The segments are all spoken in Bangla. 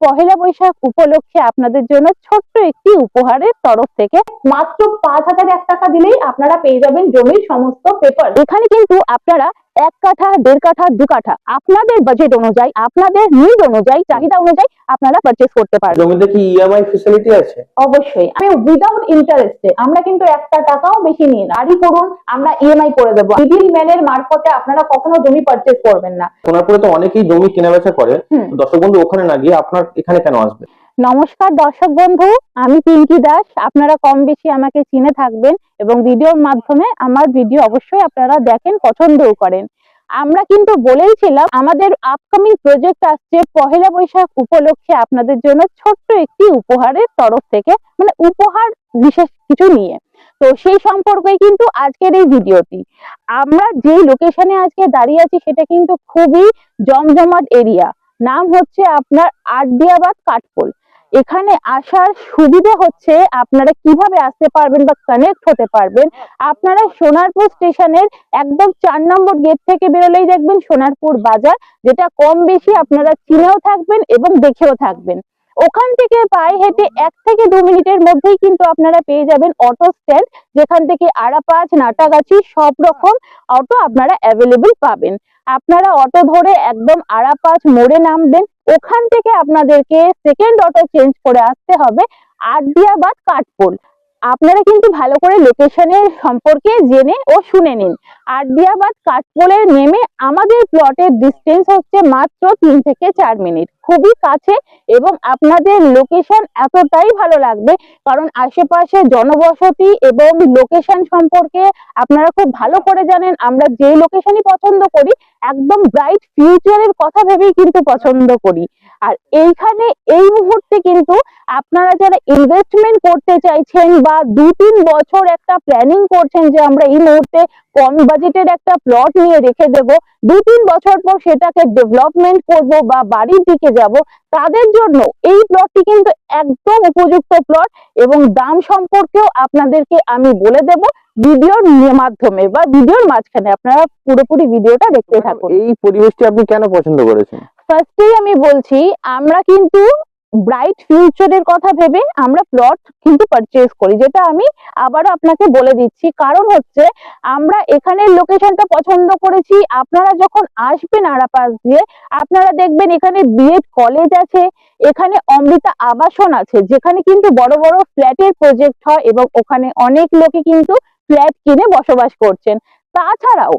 পহেলা বৈশাখ উপলক্ষে আপনাদের জন্য ছোট্ট একটি উপহারের তরফ থেকে মাত্র পাঁচ হাজার এক টাকা দিলেই আপনারা পেয়ে যাবেন জমির সমস্ত পেপার এখানে কিন্তু আপনারা এক কাঠা দেড় কাঠা দু কাঠা। আপনাদের বাজেট অনুযায়ী আপনাদের নিড অনুযায়ী চাহিদা অনুযায়ী আপনারা পারচেস করতে পারবেন। জমিতে কি ইএমআই ফেসিলিটি আছে? অবশ্যই। আমি উইদাউট ইন্টারেস্টে আমরা কিন্তু একটা টাকাও বেশি নিই না। আরই করুন আমরা ইএমআই করে দেবো। মিডিল ম্যানের মারফতে আপনারা কখনো জমি পারচেস করবেন না। সোনারপুরে তো অনেকেই জমি কেনা বেচা করে। দর্শক বন্ধু ওখানে না গিয়ে আপনার এখানে কেন আসবে? নমস্কার দর্শক বন্ধু, আমি পিঙ্কি দাস। আপনারা কম বেশি আমাকে চিনে থাকবেন এবং ভিডিওর মাধ্যমে আমার ভিডিও অবশ্যই আপনারা দেখেন, পছন্দও করেন। আমরা কিন্তু বলেইছিলাম, আমাদের আপকামিং প্রজেক্ট আসছে পহেলা বৈশাখ উপলক্ষে আপনাদের জন্য ছোট্ট একটি উপহারের তরফ থেকে মানে উপহার বিশেষ কিছু নিয়ে। তো সেই সম্পর্কেই কিন্তু আজকের এই ভিডিওটি। আমরা যেই লোকেশনে আজকে দাঁড়িয়ে আছি, সেটা কিন্তু খুবই জমজমাট এরিয়া নাম হচ্ছে আপনার আটদিয়াবাদ কাঠপোল। এখানে আসার সুবিধা হচ্ছে আপনারা কীভাবে আসতে পারবেন বা কানেক্ট হতে পারবেন। আপনারা সোনারপুর স্টেশনের একদম চার নম্বর গেট থেকে বেরোলেই দেখবেন সোনারপুর বাজার, যেটা কম বেশি আপনারা চিনেও থাকবেন এবং দেখেও থাকবেন। ওখান থেকে পায়ে হেঁটে এক থেকে দু মিনিটের মধ্যেই কিন্তু আপনারা পেয়ে যাবেন অটো স্ট্যান্ড যেখান থেকে আড়াপাঁচ নাটাগাছি সব রকম অটো আপনারা অ্যাভেলেবেল পাবেন। আপনারা অটো ধরে একদম আড়াপাঁচ মোড়ে নামবেন। ওখান থেকে আপনাদেরকে সেকেন্ড অটো চেঞ্জ করে আসতে হবে আটদিয়াবাদ কাঠপোল। আপনারা কিন্তু ভালো করে লোকেশনের সম্পর্কে জেনে ও শুনে নিন। আটদিয়াবাদ কাঠপোলে নেমে আমাদের প্লটের ডিস্টেন্স হচ্ছে মাত্র তিন থেকে চার মিনিট। খুবই কাছে এবং আপনাদের লোকেশন এতটাই ভালো লাগবে, কারণ আশেপাশে জনবসতি এবং লোকেশন সম্পর্কে আপনারা খুব ভালো করে জানেন, আমরা যে লোকেশনই পছন্দ করি, একদম ব্রাইট ফিউচারের কথা ভেবেই কিন্তু পছন্দ করি। আর এইখানে এই মুহূর্তে কিন্তু আপনারা যারা ইনভেস্টমেন্ট করতে চাইছেন বা দু তিন বছর একটা প্ল্যানিং করছেন যে আমরা এই মুহূর্তে কম বাজেটের একটা প্লট নিয়ে রেখে দেব দু তিন বছর পর সেটাকে ডেভেলপমেন্ট করব বা বাড়ির দিকে যাব তাদের জন্য এই প্লটটি কিন্তু একদম উপযুক্ত প্লট এবং দাম সম্পর্কেও আপনাদেরকে আমি বলে দেব ভিডিওর মাধ্যমে বা ভিডিওর মাঝখানে। আপনারা পুরোপুরি ভিডিওটা দেখতে থাকুন। এই পরিবেশটি আপনি কেন পছন্দ করেছেন? ফার্স্টেই আমি বলছি, আমরা কিন্তু ব্রাইট ফিউচারের কথা ভেবে আমরা প্লট কিন্তু পারচেজ করি, যেটা আমি আবারও আপনাকে বলে দিচ্ছি। কারণ হচ্ছে, আমরা এখানের লোকেশনটা পছন্দ করেছি। আপনারা যখন আসবেন আড়াপাশ দিয়ে, আপনারা দেখবেন এখানে বিএড কলেজ আছে, এখানে অমৃতা আবাসন আছে, যেখানে কিন্তু বড় বড় ফ্ল্যাটের প্রজেক্ট হয় এবং ওখানে অনেক লোকে কিন্তু ফ্ল্যাট কিনে বসবাস করছেন। তাছাড়াও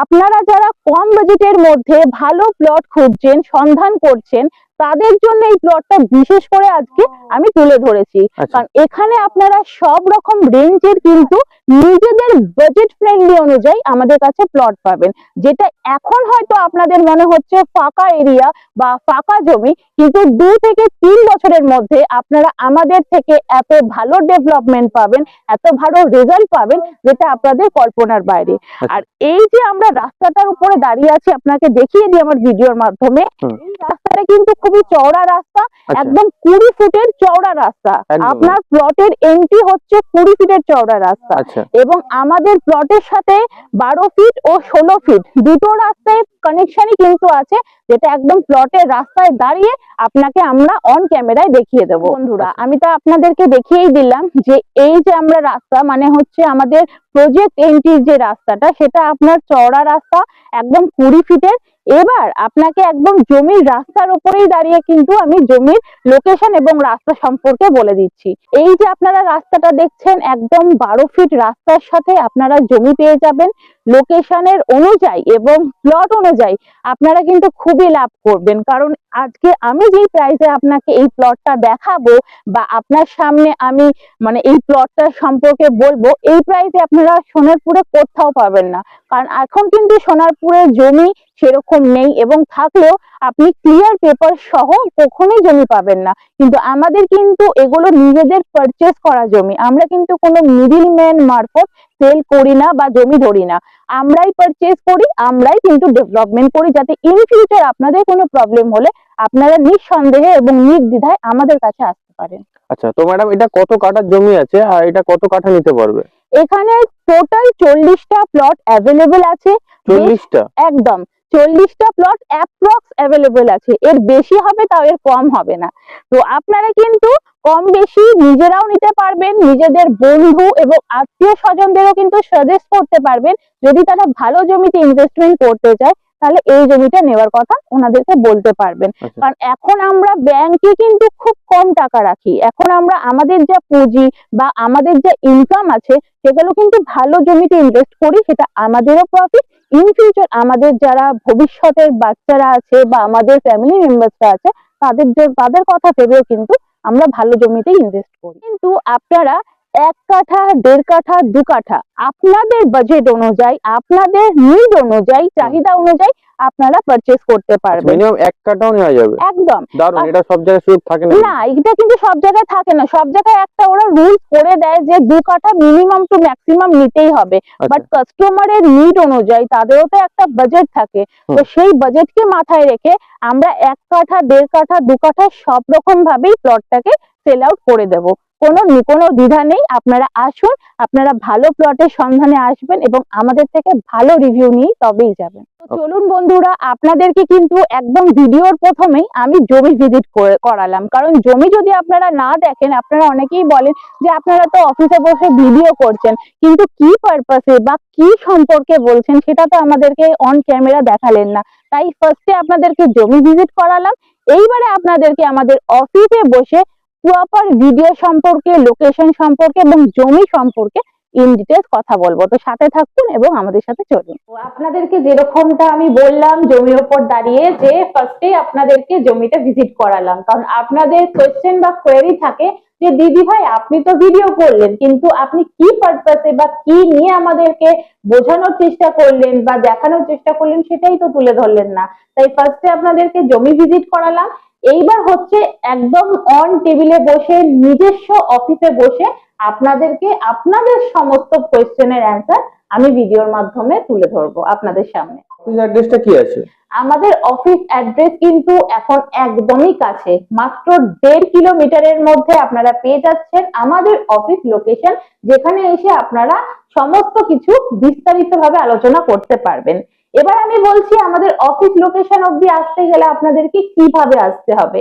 আপনারা যারা কম বাজেটের মধ্যে ভালো প্লট খুঁজছেন সন্ধান করছেন তাদের জন্য এই প্লটটা বিশেষ করে আজকে আমি তুলে ধরেছি। আচ্ছা। কারণ এখানে আপনারা সব রকম রেঞ্জের কিন্তু নিজেদের বাজেট ফ্রেন্ডলি অনুযায়ী আমাদের কাছে প্লট পাবেন। যেটা এখন হয়তো আপনাদের মনে হচ্ছে ফাঁকা এরিয়া বা ফাঁকা জমি কিন্তু দু থেকে তিন বছরের মধ্যে আপনারা আমাদের থেকে এত ভালো ডেভেলপমেন্ট পাবেন এত ভালো রেজাল্ট পাবেন যেটা আপনাদের কল্পনার বাইরে। আর এই যে আমরা রাস্তাটার উপরে দাঁড়িয়ে আছি আপনাকে দেখিয়ে দিই আমার ভিডিওর মাধ্যমে। এই রাস্তাটা কিন্তু খুবই চওড়া রাস্তা আচ্ছা। একদম কুড়ি ফুটের চওড়া রাস্তা। আপনার প্লটের এন্ট্রি হচ্ছে কুড়ি ফিটের চওড়া রাস্তা। আচ্ছা। এবং আমাদের প্লটের সাথে বারো ফিট ও ষোলো ফিট দুটো রাস্তায় কানেকশনই কিন্তু আছে যেটা একদম প্লটের রাস্তায় দাঁড়িয়ে আপনাকে আমরা অন ক্যামেরায় দেখিয়ে দেবো। বন্ধুরা। আমি তো আপনাদেরকে দেখিয়েই দিলাম যে এই যে আমরা রাস্তা মানে হচ্ছে আমাদের প্রজেক্ট এন্ট্রির যে রাস্তাটা সেটা আপনার চওড়া রাস্তা একদম কুড়ি ফিটের এবার আপনাকে একদম জমির রাস্তার উপরেই দাঁড়িয়ে কিন্তু আমি জমির লোকেশন এবং রাস্তা সম্পর্কে বলে দিচ্ছি। এই যে আপনারা রাস্তাটা দেখছেন, একদম বারো ফিট রাস্তার সাথে আপনারা জমি পেয়ে যাবেন। লোকেশনের অনুযায়ী এবং প্লট অনুযায়ী আপনারা কিন্তু খুবই লাভ করবেন। কারণ আজকে আমি যেই প্রাইসে আপনাকে এই প্লটটা দেখাবো বা আপনার সামনে আমি মানে এই প্লটটার সম্পর্কে বলব, এই প্রাইসে আপনারা সোনারপুরে কোথাও পাবেন না। কারণ এখন কিন্তু সোনারপুরের জমি সেরকম নেই এবং থাকলেও আপনি ক্লিয়ার পেপার সহ কখনোই জমি পাবেন না। কিন্তু আমাদের কিন্তু এগুলো নিজেদের পারচেস করা জমি। আমরা কিন্তু কোনো মিডিল ম্যান মারফত সেল করি না বা জমি ধরি না। আমরাই পারচেস করি আমরাই কিন্তু ডেভেলপমেন্ট করি যাতে ইন ফিউচার আপনাদের কোনো প্রবলেম হলে আপনারা নিঃসন্দেহে এবং নির্দ্বিধায় আমাদের কাছে আসতে পারেন। আচ্ছা তো ম্যাডাম এটা কত কাঠার জমি আছে আর এটা কত কাঠা নিতে পারবে? এখানে টোটাল চল্লিশটা প্লট অ্যাভেলেবেল আছে। চল্লিশটা? একদম চল্লিশটা প্লট অ্যাপ্রক্স অ্যাভেলেবেল আছে। এর বেশি হবে তাও এর কম হবে না। তো আপনারা কিন্তু কম বেশি নিজেরাও নিতে পারবেন নিজেদের বন্ধু এবং আত্মীয় স্বজনদেরও কিন্তু সাজেস্ট করতে পারবেন যদি তারা ভালো জমিতে ইনভেস্টমেন্ট করতে চায় তাহলে এই জমিটা নেওয়ার কথা ওনাদেরকে বলতে পারবেন। আচ্ছা। কারণ এখন আমরা ব্যাংকে কিন্তু খুব কম টাকা রাখি। এখন আমরা আমাদের যা পুঁজি বা আমাদের যা ইনকাম আছে সেগুলো কিন্তু ভালো জমিতে ইনভেস্ট করি সেটা আমাদেরও প্রফিট ইন ফিউচার আমাদের যারা ভবিষ্যতের বাচ্চারা আছে বা আমাদের ফ্যামিলি মেম্বার্সরা আছে তাদের তাদের কথা ভেবেও কিন্তু আমরা ভালো জমিতে ইনভেস্ট করি। কিন্তু আপনারা এক কাঠা দেড় কাঠা দু কাঠা। আপনাদের বাজেট অনুযায়ী আপনাদের নিড অনুযায়ী চাহিদা অনুযায়ী আপনারা পারচেস করতে পারবেন। মিনিমাম এক কাটাও নেওয়া যাবে? একদম। দারুণ এটা সব জায়গায় সুযোগ থাকে না না এটা কিন্তু সব জায়গায় থাকে না। সব জায়গায় একটা ওরা রুলস করে দেয় যে দু কাঠা মিনিমাম টু ম্যাক্সিমাম নিতেই হবে। বাট আচ্ছা কাস্টমারের নিড অনুযায়ী তাদেরও তো একটা বাজেট থাকে। তো সেই বাজেটকে মাথায় রেখে আমরা এক কাঠা দেড় কাঠা দু কাঠা সব রকম ভাবেই প্লটটাকে সেল আউট করে দেব। কোনো কোনো দ্বিধা নেই। আপনারা আসুন আপনারা ভালো প্লটের সন্ধানে আসবেন এবং আমাদের থেকে ভালো রিভিউ নিয়ে তবেই যাবেন। চলুন বন্ধুরা আপনাদেরকে কিন্তু একদম ভিডিওর প্রথমেই আমি জমি ভিজিট করালাম। কারণ জমি যদি আপনারা না দেখেন আপনারা অনেকেই বলেন যে আপনারা তো অফিসে বসে ভিডিও করছেন কিন্তু কি পারপাসে বা কি সম্পর্কে বলছেন সেটা তো আমাদেরকে অন ক্যামেরা দেখালেন না। তাই ফার্স্টে আপনাদেরকে জমি ভিজিট করালাম। এইবারে আপনাদেরকে আমাদের অফিসে বসে প্রপার ভিডিও সম্পর্কে লোকেশন সম্পর্কে এবং জমি সম্পর্কে ইন ডিটেলস কথা বলব। তো সাথে থাকুন এবং আমাদের সাথে চলুন। আপনাদেরকে যেরকমটা আমি বললাম, জমির ওপর দাঁড়িয়ে যে ফার্স্টে আপনাদেরকে জমিটা ভিজিট করালাম। কারণ আপনাদের কোয়েশ্চেন বা কোয়েরি থাকে যে, দিদি ভাই, আপনি তো ভিডিও করলেন, কিন্তু আপনি কি পারপাসে বা কি নিয়ে আমাদেরকে বোঝানোর চেষ্টা করলেন বা দেখানোর চেষ্টা করলেন, সেটাই তো তুলে ধরলেন না। তাই ফার্স্টে আপনাদেরকে জমি ভিজিট করালাম। এইবার হচ্ছে একদম অন টেবিলে বসে নিজস্ব অফিসে বসে আপনাদেরকে আপনাদের সমস্ত কোয়েশ্চেনের অ্যান্সার আমি ভিডিওর মাধ্যমে তুলে ধরবো আপনাদের সামনে। অফিস অ্যাড্রেসটা কি আছে? আমাদের অফিস অ্যাড্রেস কিন্তু এখন একদমই কাছে মাত্র দেড় কিলোমিটারের মধ্যে আপনারা পেয়ে যাচ্ছেন আমাদের অফিস লোকেশন যেখানে এসে আপনারা সমস্ত কিছু বিস্তারিতভাবে আলোচনা করতে পারবেন। এবার আমি বলছি আমাদের অফিস লোকেশন অব্দি আসতে গেলে আপনাদেরকে কীভাবে আসতে হবে?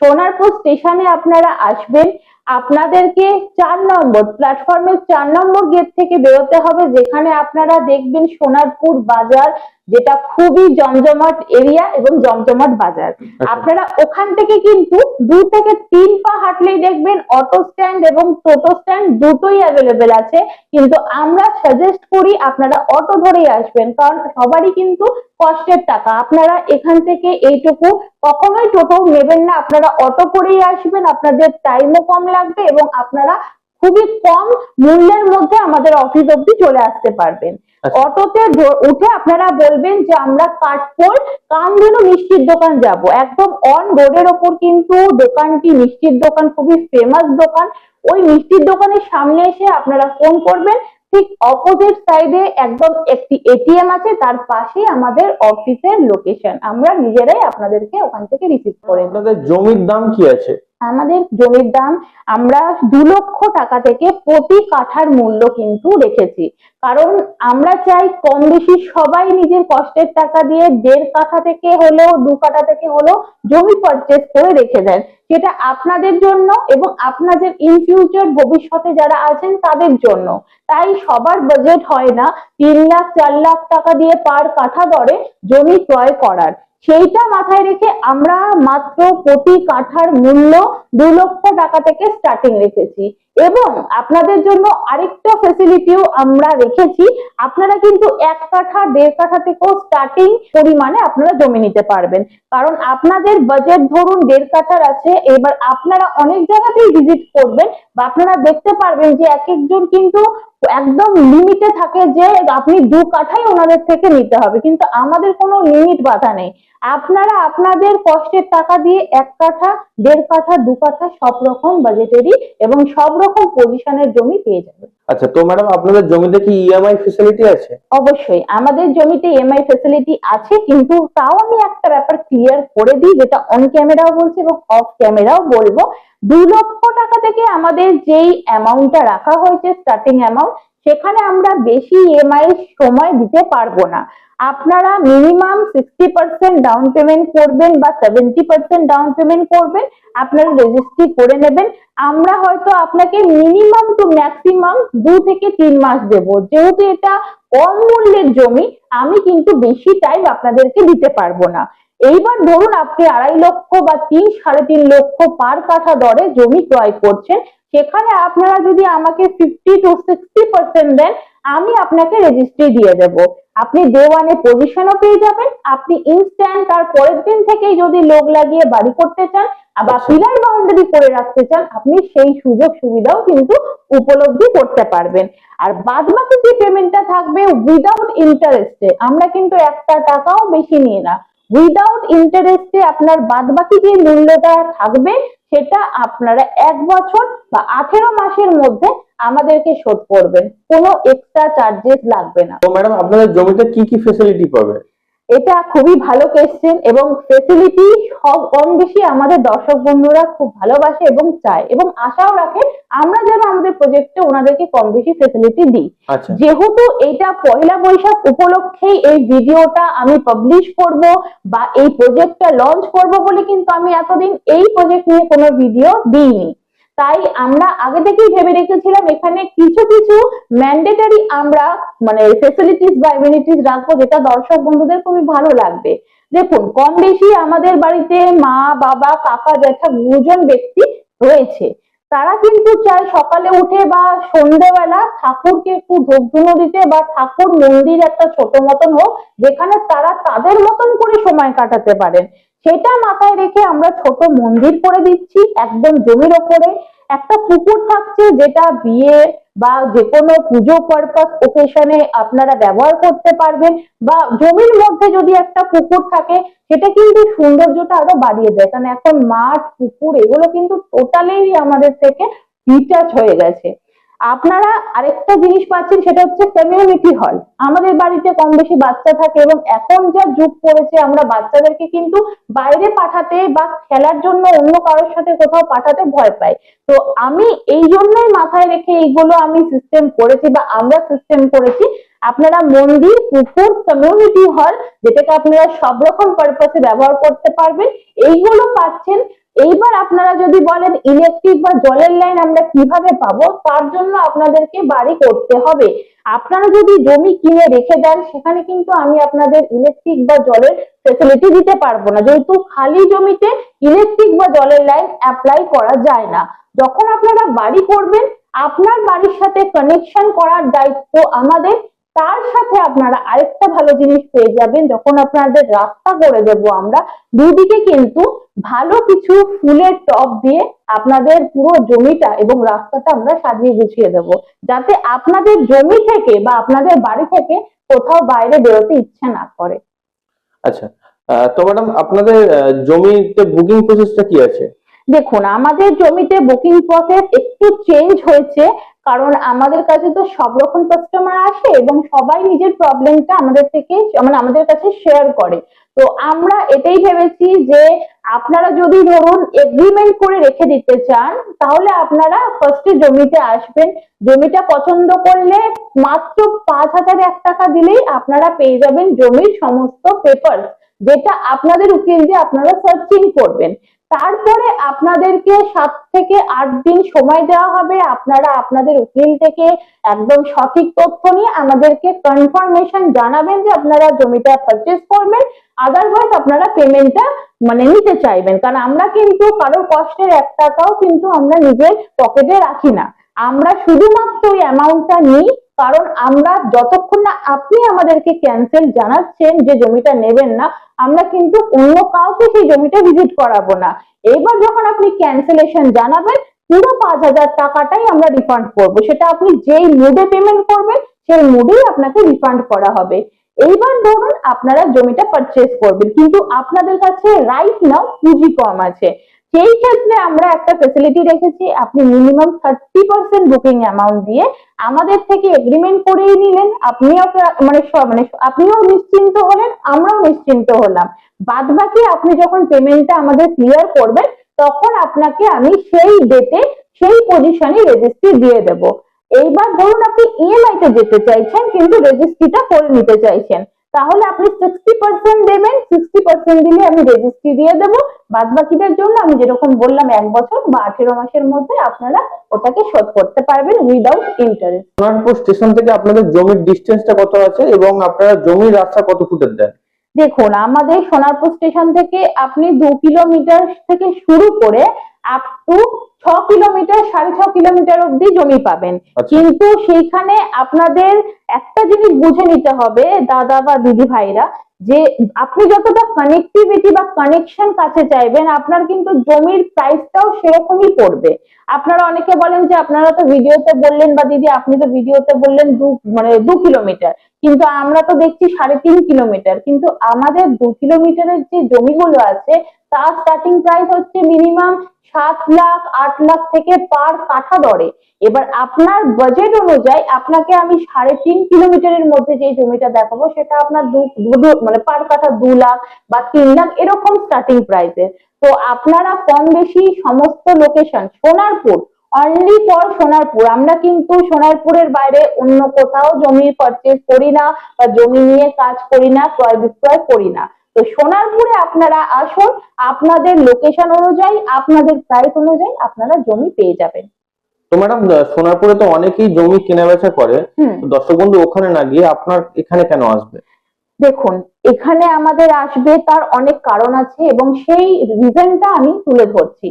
সোনারপুর স্টেশনে আপনারা আসবেন। আপনাদেরকে চার নম্বর প্ল্যাটফর্মের চার নম্বর গেট থেকে বেরোতে হবে যেখানে আপনারা দেখবেন সোনারপুর বাজার যেটা খুবই জমজমাট এরিয়া এবং জমজমাট বাজার। আচ্ছা। আপনারা ওখান থেকে কিন্তু দু থেকে তিন পা হাঁটলেই দেখবেন অটো স্ট্যান্ড এবং টোটো স্ট্যান্ড দুটোই অ্যাভেলেবেল আছে। কিন্তু আমরা সাজেস্ট করি আপনারা অটো ধরেই আসবেন কারণ সবারই কিন্তু কষ্টের টাকা। আপনারা এখান থেকে এইটুকু কখনোই টোটো নেবেন না। আপনারা অটো করেই আসবেন আপনাদের টাইমও কম লাগবে এবং আপনারা খুবই কম মূল্যের মধ্যে আমাদের অফিস অব্দি চলে আসতে পারবেন। আচ্ছা। অটোতে উঠে আপনারা বলবেন যে আমরা কাঠপোল কামধেনু মিষ্টির দোকান যাব। একদম অন রোডের ওপর কিন্তু দোকানটি মিষ্টির দোকান খুবই ফেমাস দোকান। ওই মিষ্টির দোকানের সামনে এসে আপনারা ফোন করবেন। ঠিক অপোজিট সাইডে একদম একটি এটিএম আছে, তার পাশেই আমাদের অফিসের লোকেশন আমরা নিজেরাই আপনাদেরকে ওখান থেকে রিসিভ করে আপনাদের জমির দাম কি আছে? আমাদের জমির দাম আমরা দু লক্ষ টাকা থেকে প্রতি কাঠার মূল্য কিন্তু রেখেছি। কারণ আমরা চাই কম বেশি সবাই নিজের কষ্টের টাকা দিয়ে দেড় কাঠা থেকে হলেও, দু কাঠা থেকে হলেও জমি পারচেস করে রেখে দেন। সেটা আপনাদের জন্য এবং আপনাদের ইন ফিউচার ভবিষ্যতে যারা আছেন তাদের জন্য। তাই সবার বাজেট হয় না, তিন লাখ, চার লাখ টাকা দিয়ে পার কাঠা দরে জমি ক্রয় করার। সেইটা মাথায় রেখে আমরা মাত্র প্রতি কাঠার মূল্য দু লক্ষ টাকা থেকে স্টার্টিং রেখেছি। এবং আপনাদের জন্য আরেকটা ফেসিলিটিও আমরা রেখেছি। আপনারা কিন্তু এক কাঠা, দেড় কাঠা থেকেও স্টার্টিং পরিমাণে আপনারা জমি নিতে পারবেন। কারণ আপনাদের বাজেট ধরুন দেড় কাঠার আছে, এবার আপনারা অনেক জায়গাতেই ভিজিট করবেন বা আপনারা দেখতে পারবেন যে এক একজন কিন্তু একদম লিমিটে থাকে যে আপনি দু কাঠাই ওনাদের থেকে নিতে হবে। কিন্তু আমাদের কোনো লিমিট বাধা নেই। আপনারা আপনাদের কষ্টের টাকা দিয়ে এক কাঠা, দেড় কাঠা, দু কাঠা সব রকম বাজেটেরই এবং সব রকম পজিশনের জমি পেয়ে যাবেন আচ্ছা তো ম্যাডাম আপনাদের জমিতে কি ইএমআই ফেসিলিটি আছে? অবশ্যই আমাদের জমিতে এমআই ফেসিলিটি আছে কিন্তু তাও আমি একটা ব্যাপার ক্লিয়ার করে দিই যেটা অন ক্যামেরাও বলছি এবং অফ ক্যামেরাও বলব। দু লক্ষ টাকা থেকে আমাদের যেই অ্যামাউন্টটা রাখা হয়েছে স্টার্টিং অ্যামাউন্ট সেখানে আমরা বেশি ইএমআই সময় দিতে পারব না। আপনারা minimum sixty percent down payment করবেন বা সেভেন্টি পার্সেন্ট ডাউন পেমেন্ট করবেন, আপনারা রেজিস্ট্রি করে নেবেন। আমরা হয়তো আপনাকে মিনিমাম টু ম্যাক্সিমাম দু থেকে তিন মাস দেব। যেহেতু এটা কম মূল্যের জমি, আমি কিন্তু বেশি টাইম আপনাদেরকে দিতে পারব না। এইবার ধরুন আপনি আড়াই লক্ষ বা তিন, সাড়ে তিন লক্ষ পার কাঠা দরে জমি ক্রয় করছেন, সেখানে আপনারা যদি আমাকে ফিফটি টু সিক্সটি পার্সেন্ট দেন আমি আপনাকে রেজিস্ট্রি দিয়ে দেব। আপনি ডে ওয়ানে পজিশনও পেয়ে যাবেন। আপনি ইনস্ট্যান্ট তার পরের দিন থেকেই যদি লোক লাগিয়ে বাড়ি করতে চান আবার আচ্ছা। পিলার বাউন্ডারি করে রাখতে চান আপনি সেই সুযোগ সুবিধাও কিন্তু উপলব্ধি করতে পারবেন। আর বাদ বাকি যে পেমেন্টটা থাকবে উইদাউট ইন্টারেস্টে আমরা কিন্তু একটা টাকাও বেশি নিই না। উইদাউট ইন্টারেস্টে আপনার বাদ বাকি যে মূল্যটা থাকবে সেটা আপনারা এক বছর বা আঠেরো মাসের মধ্যে আমাদেরকে শোধ করবেন। কোনো এক্সট্রা চার্জেস লাগবে না। তো ম্যাডাম আপনাদের জমিতে কি কি ফেসিলিটি পাবে? এটা খুবই ভালো কোয়েশ্চেন এবং ফেসিলিটি সব কম বেশি আমাদের দর্শক বন্ধুরা খুব ভালোবাসে এবং চায় এবং আশাও রাখে আমরা যেন আমাদের প্রজেক্টে ওনাদেরকে কম বেশি ফেসিলিটি দিই। আচ্ছা। যেহেতু এটা পয়লা বৈশাখ উপলক্ষেই এই ভিডিওটা আমি পাবলিশ করব বা এই প্রজেক্টটা লঞ্চ করব বলে কিন্তু আমি এতদিন এই প্রজেক্ট নিয়ে কোনো ভিডিও দিইনি। তাই আমরা আগে থেকেই ভেবে রেখেছিলাম এখানে কিছু কিছু ম্যান্ডেটারি আমরা মানে ফেসিলিটিস বা ইমিউনিটিস রাখব যেটা দর্শক বন্ধুদের খুবই ভালো লাগবে। দেখুন, কম বেশি আমাদের বাড়িতে মা, বাবা, কাকা, জ্যাঠা গুরুজন ব্যক্তি রয়েছে। তারা কিন্তু চায় সকালে উঠে বা সন্ধ্যেবেলা ঠাকুরকে একটু ধূপধুনো দিতে বা ঠাকুর মন্দির একটা ছোট মতন হোক, যেখানে তারা তাদের মতন করে সময় কাটাতে পারেন। সেটা মাথায় রেখে আমরা ছোট মন্দির করে দিচ্ছি, একদম জমির ওপরে। একটা পুকুর থাকছে যেটা বিয়ে বা যে কোনো পুজো পারপাস ওকেশনে আপনারা ব্যবহার করতে পারবেন বা জমির মধ্যে যদি একটা পুকুর থাকে, সেটা কিন্তু সৌন্দর্যটা আরও বাড়িয়ে দেয়। কারণ এখন মাঠ, পুকুর, এগুলো কিন্তু টোটালি আমাদের থেকে ডিটাচ হয়ে গেছে। আপনারা আরেকটা জিনিস পাচ্ছেন, সেটা হচ্ছে কমিউনিটি হল আমাদের বাড়িতে কম বেশি বাচ্চা থাকে এবং এখন যা যুগ পড়েছে, আমরা বাচ্চাদেরকে কিন্তু বাইরে পাঠাতে বা খেলার জন্য অন্য কারোর সাথে কোথাও পাঠাতে ভয় পাই। তো আমি এই জন্যই মাথায় রেখে এইগুলো আমি সিস্টেম করেছি বা আমরা সিস্টেম করেছি। আপনারা মন্দির, পুকুর কমিউনিটি হল যেটাকে আপনারা সব রকম পারপাসে ব্যবহার করতে পারবেন, এইগুলো পাচ্ছেন। এইবার আপনারা যদি বলেন ইলেকট্রিক বা জলের লাইন আমরা কীভাবে পাবো, তার জন্য আপনাদেরকে বাড়ি করতে হবে। আপনারা যদি জমি কিনে রেখে দেন, সেখানে কিন্তু আমি আপনাদের ইলেকট্রিক বা জলের ফেসিলিটি দিতে পারব না। যেহেতু খালি জমিতে ইলেকট্রিক বা জলের লাইন অ্যাপ্লাই করা যায় না। যখন আপনারা বাড়ি করবেন, আপনার বাড়ির সাথে কানেকশন করার দায়িত্ব আমাদের। তার সাথে আপনারা আরেকটা ভালো জিনিস পেয়ে যাবেন যখন আপনাদের রাস্তা করে দেব আমরা। দুদিকে কিন্তু ভালো কিছু ফুলের টব দিয়ে আপনাদের পুরো জমিটা এবং রাস্তাটা আমরা সাজিয়ে গুছিয়ে দেব। যাতে আপনাদের জমি থেকে বা আপনাদের বাড়ি থেকে কোথাও বাইরে বেরোতে ইচ্ছে না করে। আচ্ছা তো ম্যাডাম আপনাদের জমিতে বুকিং প্রসেসটা কি আছে? দেখুন আমাদের জমিতে বুকিং প্রসেস একটু চেঞ্জ হয়েছে। কারণ আমাদের কাছে তো সব রকম কাস্টমার আসে এবং সবাই নিজের প্রবলেমটা আমাদের থেকে মানে আমাদের কাছে শেয়ার করে। তো আমরা এটাই ভেবেছি যে আপনারা যদি ধরুন এগ্রিমেন্ট করে রেখে দিতে চান, তাহলে আপনারা ফার্স্টে জমিতে আসবেন। জমিটা পছন্দ করলে মাত্র পাঁচ হাজার এক টাকা দিলেই আপনারা পেয়ে যাবেন জমির সমস্ত পেপার যেটা আপনাদের উকিল দিয়ে আপনারা সার্চিং করবেন। তারপরে আপনাদেরকে সাত থেকে আট দিন সময় দেওয়া হবে। আপনারা আপনাদের উকিল থেকে একদম সঠিক তথ্য নিয়ে আমাদেরকে কনফার্মেশন জানাবেন যে আপনারা জমিটা পারচেস করবেন। আদারওয়াইজ আপনারা পেমেন্টটা মানে নিতে চাইবেন। কারণ আমরা কিন্তু কারোর কষ্টের এক টাকাও কিন্তু আমরা নিজের পকেটে রাখি না। আমরা শুধুমাত্র ওই অ্যামাউন্টটা নিই কারণ আমরা যতক্ষণ না আপনি আমাদেরকে ক্যান্সেল জানাচ্ছেন, যে জমিটা নেবেন না, আমরা কিন্তু অন্য কাউকে সেই জমিটা ভিজিট করাবো না। এবার যখন আপনি ক্যান্সেলেশন জানাবেন, পুরো পাঁচ হাজার টাকাটাই আমরা রিফান্ড করব। সেটা আপনি যেই মুডে পেমেন্ট করবেন, সেই মুডেই আপনাকে রিফান্ড করা হবে। এইবার ধরুন আপনারা জমিটা পারচেস করবেন, কিন্তু আপনাদের কাছে রাইট নাও পুঁজি কম আছে। সেই ক্ষেত্রে আমরা একটা ফেসিলিটি রেখেছি, আপনি minimum thirty percent booking amount দিয়ে আমাদের থেকে এগ্রিমেন্ট করেই নিলেন, আপনিও মানে মানে আপনিও নিশ্চিন্ত হলেন, আমরাও নিশ্চিন্ত হলাম। বাদ বাকি আপনি যখন পেমেন্টটা আমাদের ক্লিয়ার করবেন, তখন আপনাকে আমি সেই ডেটে সেই পজিশনে রেজিস্ট্রি দিয়ে দেব। এইবার ধরুন আপনি ইএমআই তে যেতে চাইছেন, কিন্তু রেজিস্ট্রিটা করে নিতে চাইছেন। তাহলে আপনি সিক্সটি পার্সেন্ট দেবেন সিক্সটি পার্সেন্ট দিলে আমি রেজিস্ট্রি দিয়ে দেবো। বাদ বাকিটার জন্য আমি যেরকম বললাম এক বছর বা আঠেরো মাসের মধ্যে আপনারা ওটাকে শোধ করতে পারবেন উইদাউট ইন্টারেস্ট সোনারপুর স্টেশন থেকে আপনাদের জমির ডিস্টেন্সটা কত আছে এবং আপনারা জমির রাস্তা কত ফুটের দেন? দেখুন আমাদের সোনারপুর স্টেশন থেকে আপনি দু কিলোমিটার থেকে শুরু করে আপ টু ছ কিলোমিটার সাড়ে ছ কিলোমিটার অব্দি জমি পাবেন। আচ্ছা। কিন্তু সেইখানে আপনাদের একটা জিনিস বুঝে নিতে হবে দাদা বা দিদি ভাইরা যে আপনি যতটা কানেক্টিভিটি বা কানেকশন কাছে চাইবেন আপনার কিন্তু জমির প্রাইসটাও সেরকমই পড়বে। আপনারা অনেকে বলেন যে আপনারা তো ভিডিওতে বললেন বা দিদি আপনি তো ভিডিওতে বললেন দু মানে দু কিলোমিটার। কিন্তু আমরা তো দেখছি সাড়ে তিন কিলোমিটার। কিন্তু আমাদের দু কিলোমিটারের যে জমিগুলো আছে তার স্টার্টিং প্রাইস হচ্ছে মিনিমাম সাত লাখ, আট লাখ থেকে পার কাঠা দরে। এবার আপনার বাজেট অনুযায়ী আপনাকে আমি সাড়ে তিন কিলোমিটারের মধ্যে যে জমিটা দেখাবো, সেটা আপনার দু মানে পার কাঠা দু লাখ বা তিন লাখ এরকম স্টার্টিং প্রাইসে তো আপনারা কম বেশি সমস্ত location Sonarpur only for Sonarpur. আমরা কিন্তু সোনারপুরের বাইরে অন্য কোথাও জমি পারচেজ করি না বা জমি নিয়ে কাজ করি না, ক্রয় বিক্রয় করি না। তো সোনারপুরে আপনারা আসুন আপনাদের লোকেশন অনুযায়ী আপনাদের প্রাইস অনুযায়ী আপনারা জমি পেয়ে যাবেন। তো ম্যাডাম সোনারপুরে তো অনেকেই জমি কেনা বেচা করে দর্শক বন্ধু ওখানে না গিয়ে আপনার এখানে কেন আসবে? দেখুন এখানে আমাদের আসবে তার অনেক কারণ আছে এবং সেই রিজনটা আমি তুলে ধরছি।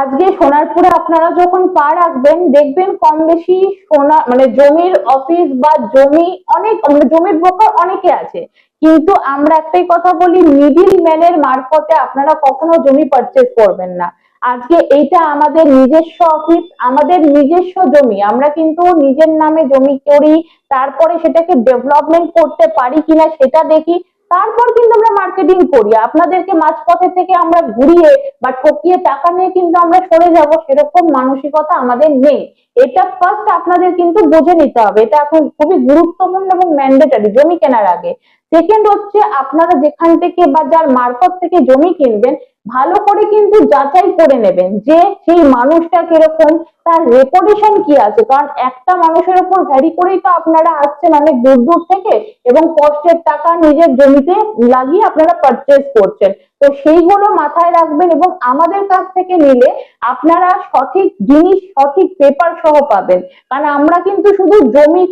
আজকে সোনারপুরে আপনারা যখন পা রাখবেন দেখবেন কম বেশি সোনা মানে জমির অফিস বা জমি অনেক মানে জমির ব্রোকার অনেকে আছে। কিন্তু আমরা একটাই কথা বলি মিডিল ম্যানের মারফতে আপনারা কখনো জমি পারচেস করবেন না। আজকে এইটা আমাদের নিজস্ব অফিস আমাদের নিজস্ব জমি। আমরা কিন্তু নিজের নামে জমি করি, তারপরে সেটাকে ডেভেলপমেন্ট করতে পারি কিনা সেটা দেখি। তারপর কিন্তু আমরা মার্কেটিং করি। আপনাদেরকে মাঝপথে থেকে আমরা ঘুরিয়ে বা ঠকিয়ে টাকা নিয়ে কিন্তু আমরা সরে যাব, সেরকম মানসিকতা আমাদের নেই। এটা ফার্স্ট আপনাদের কিন্তু বুঝে নিতে হবে। এটা এখন খুবই গুরুত্বপূর্ণ এবং ম্যান্ডেটারি জমি কেনার আগে। সেকেন্ড হচ্ছে, আপনারা যেখান থেকে বা যার মারফত থেকে জমি কিনবেন, ভালো করে কিন্তু যাচাই করে নেবেন যে সেই মানুষটা কীরকম তার রেপুটেশন কি আছে? কারণ একটা মানুষের উপর ভ্যারি করেই তো আপনারা আসছেন অনেক দূর দূর থেকে এবং কষ্টের টাকা নিজের জমিতে লাগিয়ে আপনারা পারচেজ করছেন। তো সেইগুলো মাথায় রাখবেন এবং আমাদের কাছ থেকে নিলে আপনারা সঠিক জিনিস, সঠিক পেপার সহ পাবেন। কারণ আমরা কিন্তু শুধু জমি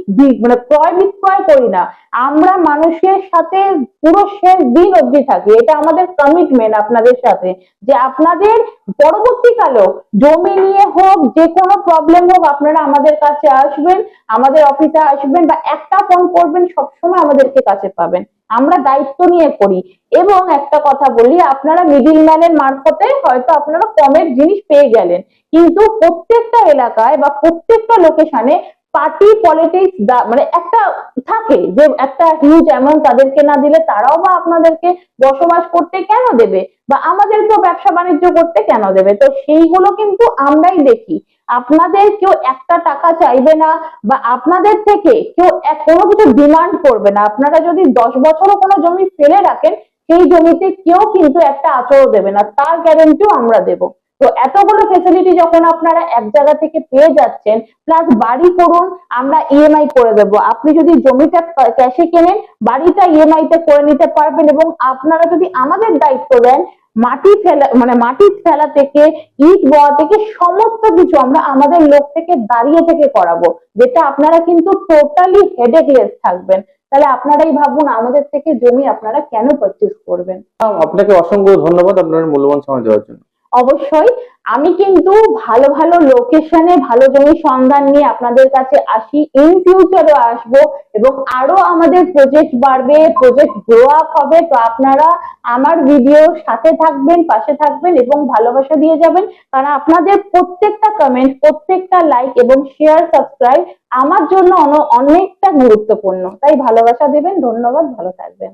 মানে ক্রয় বিক্রয় করি না, আমরা মানুষের সাথে পুরো শেষ দিন অবধি থাকি। এটা আমাদের কমিটমেন্ট আপনাদের সাথে। যে আপনাদের পরবর্তীকালেও জমি নিয়ে হোক, যে কোনো প্রবলেম হোক, আপনারা আমাদের কাছে আসবেন, আমাদের অফিসে আসবেন বা একটা ফোন করবেন, সবসময় আমাদেরকে কাছে পাবেন। আমরা দায়িত্ব নিয়ে করি। এবং একটা কথা বলি, আপনারা মিডিল ম্যানের মারফতে হয়তো আপনারা কমের জিনিস পেয়ে গেলেন। কিন্তু প্রত্যেকটা এলাকায় বা প্রত্যেকটা লোকেশনে পার্টি পলিটিক্স মানে একটা থাকে যে একটা হিউজ অ্যামাউন্ট তাদেরকে না দিলে তারাও বা আপনাদেরকে বসবাস করতে কেন দেবে? বা আমাদেরকেও ব্যবসা বাণিজ্য করতে কেন দেবে? তো সেইগুলো কিন্তু আমরাই দেখি। আপনাদের কেউ একটা টাকা চাইবে না বা আপনাদের থেকে কেউ কোনো কিছু ডিমান্ড করবে না। আপনারা যদি দশ বছরও কোনো জমি ফেলে রাখেন, সেই জমিতে কেউ কিন্তু একটা আচরও দেবে না। তার গ্যারেন্টিও আমরা দেব। তো এতগুলো ফেসিলিটি যখন আপনারা এক জায়গা থেকে পেয়ে যাচ্ছেন প্লাস বাড়ি করুন, আমরা ইএমআই করে দেবো। আপনি যদি জমিটা ক্যাশে কেনেন, বাড়িটা ইএমআই তে করে নিতে পারবেন এবং আপনারা যদি আমাদের দায়িত্ব দেন মাটি ফেলা মানে মাটি ফেলা থেকে ইট বওয়া থেকে সমস্ত কিছু আমরা আমাদের লোক থেকে দাঁড়িয়ে থেকে করাবো, যেটা আপনারা কিন্তু টোটালি হেডেকলেস থাকবেন। তাহলে আপনারাই ভাবুন আমাদের থেকে জমি আপনারা কেন পারচেস করবেন? আপনাকে অসংখ্য ধন্যবাদ আপনার মূল্যবান সময় দেওয়ার জন্য। অবশ্যই। আমি কিন্তু ভালো ভালো লোকেশনে ভালো জমির সন্ধান নিয়ে আপনাদের কাছে আসি। ইন ফিউচারও আসব এবং আরও আমাদের প্রজেক্ট বাড়বে প্রজেক্ট গ্রো আপ হবে। তো আপনারা আমার ভিডিওর সাথে থাকবেন, পাশে থাকবেন এবং ভালোবাসা দিয়ে যাবেন। কারণ আপনাদের প্রত্যেকটা কমেন্ট প্রত্যেকটা লাইক এবং শেয়ার সাবস্ক্রাইব আমার জন্য অন- অনেকটা গুরুত্বপূর্ণ। তাই ভালোবাসা দেবেন, ধন্যবাদ, ভালো থাকবেন।